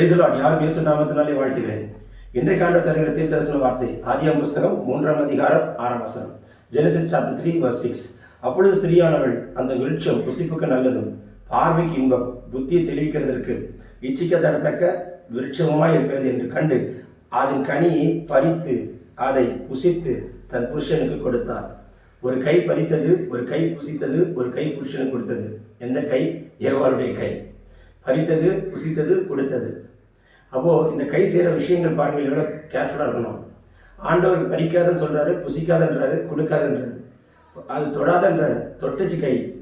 பிரைசலாட் யார் இயேசு நாமத்தினாலே வாழ்த்துகிறேன். இன்றைக்கான தருகிற தீர்த்தரசன வார்த்தை ஆதியாம் புஸ்தகம் மூன்றாம் அதிகாரம் ஆறாம் வசனம். Genesis chapter three verse six அப்பொழுது ஸ்திரியானவள் அந்த விருட்சம் புசிப்புக்கு நல்லதும் பார்வைக்கு இன்பம் புத்தியை தெளிவிக்கிறதற்கு இச்சிக்க தடத்தக்க விருட்சமுமாய் இருக்கிறது என்று கண்டு அதன் கனியை பறித்து அதை புசித்து தன் புருஷனுக்கு கொடுத்தார். ஒரு கை பறித்தது ஒரு கை புசித்தது ஒரு கை புருஷனுக்கு கொடுத்தது. எந்த கை? ஏவாளுடைய கை. பறித்தது புசித்தது கொடுத்தது. அப்போது இந்த கை செய்கிற விஷயங்கள் பாருங்கள் எவ்வளோ கேர்ஃபுல்லாக இருக்கணும். ஆண்டவர் பறிக்காதன்னு சொல்கிறாரு புசிக்காதன்றாரு கொடுக்காதன்றாரு. அது தொடாதன்றாரு. தொட்டுச்சு கை.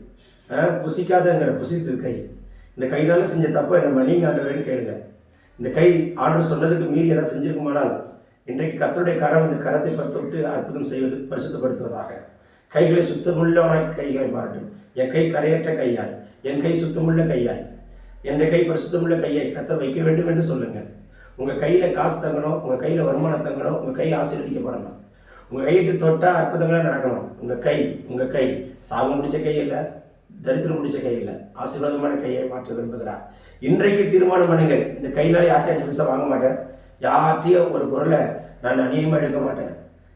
புசிக்காதங்கிற புசித்து கை. இந்த கையினால செஞ்ச தப்பை என்ன மன்னிங்க ஆண்டவரேன்னு கேளுங்க. இந்த கை ஆண்டவர் சொன்னதுக்கு மீறி எதாவது செஞ்சிருக்குமானால் இன்றைக்கு கத்தருடைய கரம் இந்த கரத்தை ப- தொட்டு அற்புதம் செய்வது பரிசுத்தப்படுத்துவதாக. கைகளை சுத்தமுள்ளவனாய் கைகளை மாறட்டும். என் கை கரையற்ற கையாய். என் கை சுத்தமுள்ள கையாய். எந்த கை பரிசுத்தமுள்ள கையை கத்தர் வைக்க வேண்டும் என்று சொல்லுங்கள். உங்கள் கையில் காசு தங்கணும் உங்கள் கையில் வருமானம் தங்கணும் உங்கள் கை ஆசீர்வதிக்கப்படணும். உங்கள் கையிட்டு தொட்டால் அற்புதங்களாக நடக்கணும். உங்கள் கை உங்கள் கை. சாபம் முடித்த கை இல்லை தரித்திரம் முடித்த கை இல்லை. ஆசீர்வாதமான கையை மாற்ற விரும்புகிறார். இன்றைக்கு தீர்மானம் பண்ணுங்கள். இந்த கையினால யார்ட்டையும் அஞ்சு பைசா வாங்க மாட்டேன்? யார்ட்டையும் ஒரு பொருளை நான் அநியமாக எடுக்க மாட்டேன்.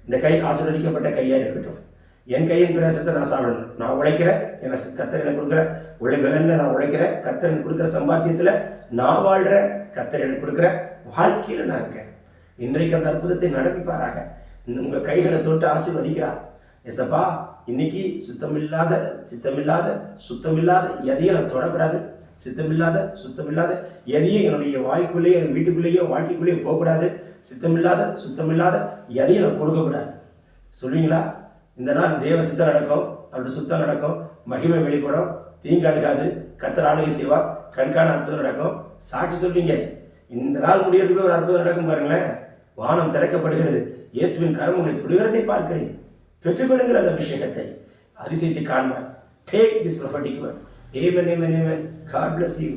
இந்த கை ஆசீர்வதிக்கப்பட்ட கையாக இருக்கட்டும். என் கையின் பிரயாசத்தை நான் சாப்பிடணும் நான் உழைக்கிறேன் என்ன கத்தர் எனக்கு கொடுக்குற உழை பலனில் நான் உழைக்கிறேன் கத்தர் எனக்கு கொடுக்குற சம்பாத்தியத்தில் நான் வாழ்கிற கத்தர் எனக்கு கொடுக்குற வாழ்க்கையில் நான் இருக்கேன். இன்றைக்கு அந்த அற்புதத்தை நடப்பிப்பாராக. உங்கள் கைகளை தொட்டு ஆசீர்வதிக்கிறார். எசப்பா இன்னைக்கு சுத்தமில்லாத சித்தமில்லாத சுத்தமில்லாத எதையும் நான் தொடக்கூடாது. சித்தமில்லாத சுத்தமில்லாத எதையும் என்னுடைய வாழ்க்கைக்குள்ளேயே என் வீட்டுக்குள்ளேயோ வாழ்க்கைக்குள்ளேயோ போகக்கூடாது. சித்தமில்லாத சுத்தமில்லாத எதையும் நான் கொடுக்கக்கூடாது. சொல்லுவீங்களா இந்த நாள் தேவ சித்தம் நடக்கும். அவருடைய சுத்தம் நடக்கும். மகிமை வெளிப்படும். தீங்கு அணுகாது. கத்தர் ஆளுகை செய்வார். கண்காண அற்புதம் நடக்கும். சாட்சி சொல்வீங்க. இந்த நாள் முடியறதுக்குள்ள ஒரு அற்புதம் நடக்கும் பாருங்களேன். வானம் திறக்கப்படுகிறது. இயேசுவின் கரம் உங்களை தொடுகிறதை பார்க்கிறேன். பெற்றுக்கொள்ளுங்கள் அந்த அபிஷேகத்தை. அதிசயத்தை காண்பார் take this prophetic word amen amen amen God bless you